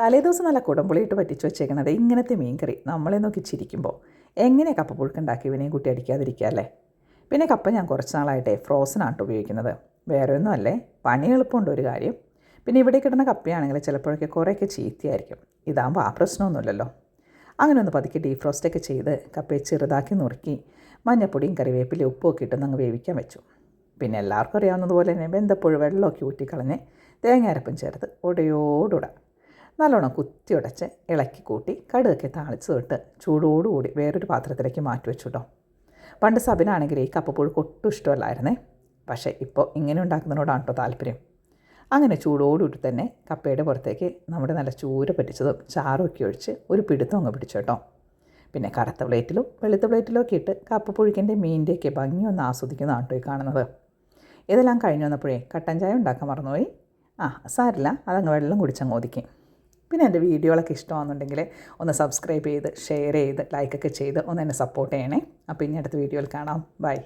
തലേദിവസം നല്ല കുടംപുളിയിട്ട് പറ്റിച്ച് വെച്ചേക്കണത് ഇങ്ങനത്തെ മീൻകറി. നമ്മളെ നോക്കി ചിരിക്കുമ്പോൾ എങ്ങനെ കപ്പ പുഴുക്കുണ്ടാക്കി ഇവനെയും കുട്ടി അടിക്കാതിരിക്കുക അല്ലേ? പിന്നെ കപ്പ ഞാൻ കുറച്ച് നാളായിട്ടേ ഫ്രോസൺ ഉപയോഗിക്കുന്നത്. വേറെ ഒന്നും അല്ലേ? പണി എളുപ്പമുണ്ട് ഒരു കാര്യം. പിന്നെ ഇവിടെ കിട്ടുന്ന കപ്പയാണെങ്കിൽ ചിലപ്പോഴൊക്കെ കുറേയൊക്കെ ചീത്തയായിരിക്കും. ഇതാകുമ്പോൾ ആ പ്രശ്നമൊന്നുമില്ലല്ലോ. അങ്ങനെ ഒന്ന് പതുക്കെ ഡീഫ്രോസ്റ്റൊക്കെ ചെയ്ത് കപ്പയെ ചെറുതാക്കി നുറുക്കി മഞ്ഞപ്പൊടിയും കറിവേപ്പിലും ഉപ്പൊക്കെ ഇട്ടൊന്ന് അങ്ങ് വേവിക്കാൻ വെച്ചു. പിന്നെ എല്ലാവർക്കും അറിയാവുന്നതുപോലെ തന്നെ വെന്തപ്പുഴ വെള്ളമൊക്കെ ഊറ്റിക്കളഞ്ഞ് തേങ്ങ അരപ്പും ചേർത്ത് ഉടയോടുട നല്ലോണം കുത്തി ഉടച്ച് ഇളക്കി കൂട്ടി കടുകൊക്കെ താളിച്ച് തൊട്ട് ചൂടോടുകൂടി വേറൊരു പാത്രത്തിലേക്ക് മാറ്റി വെച്ചു കേട്ടോ പണ്ട് സബിനാണെങ്കിൽ ഈ കപ്പപ്പുഴുക്ക് ഒട്ടും ഇഷ്ടമല്ലായിരുന്നേ. പക്ഷേ ഇപ്പോൾ ഇങ്ങനെ ഉണ്ടാക്കുന്നതിനോടാണ് കേട്ടോ താല്പര്യം. അങ്ങനെ ചൂടോടുകൂടി തന്നെ കപ്പയുടെ പുറത്തേക്ക് നമ്മുടെ നല്ല ചൂര പറ്റിച്ചതും ചാറും ഒക്കെ ഒഴിച്ച് ഒരു പിടുത്തം അങ്ങ് പിടിച്ചു കേട്ടോ പിന്നെ കറുത്ത പ്ലേറ്റിലും വെളുത്ത പ്ലേറ്റിലും ഒക്കെ ഇട്ട് കപ്പപ്പുഴുക്കിന്റെ മീനിന്റെയൊക്കെ ഭംഗി ഒന്ന് ആസ്വദിക്കുന്നതാണ് കേട്ടോ ഈ കാണുന്നത്. ഇതെല്ലാം കഴിഞ്ഞ് വന്നപ്പോഴേ കട്ടൻ ചായ ഉണ്ടാക്കാൻ മറന്നുപോയി. ആ സാരില്ല. അതങ്ങ് വെള്ളം കുടിച്ചങ്ങ് ഒതുക്കി. പിന്നെ എന്റെ വീഡിയോകളൊക്കെ ഇഷ്ടമാണെന്നുണ്ടെങ്കിൽ ഒന്ന് സബ്സ്ക്രൈബ് ചെയ്ത് ഷെയർ ചെയ്ത് ലൈക്കൊക്കെ ചെയ്ത് ഒന്ന് എന്നെ സപ്പോർട്ട് ചെയ്യണേ. അപ്പോൾ ഇനി അടുത്ത വീഡിയോയിൽ കാണാം. ബൈ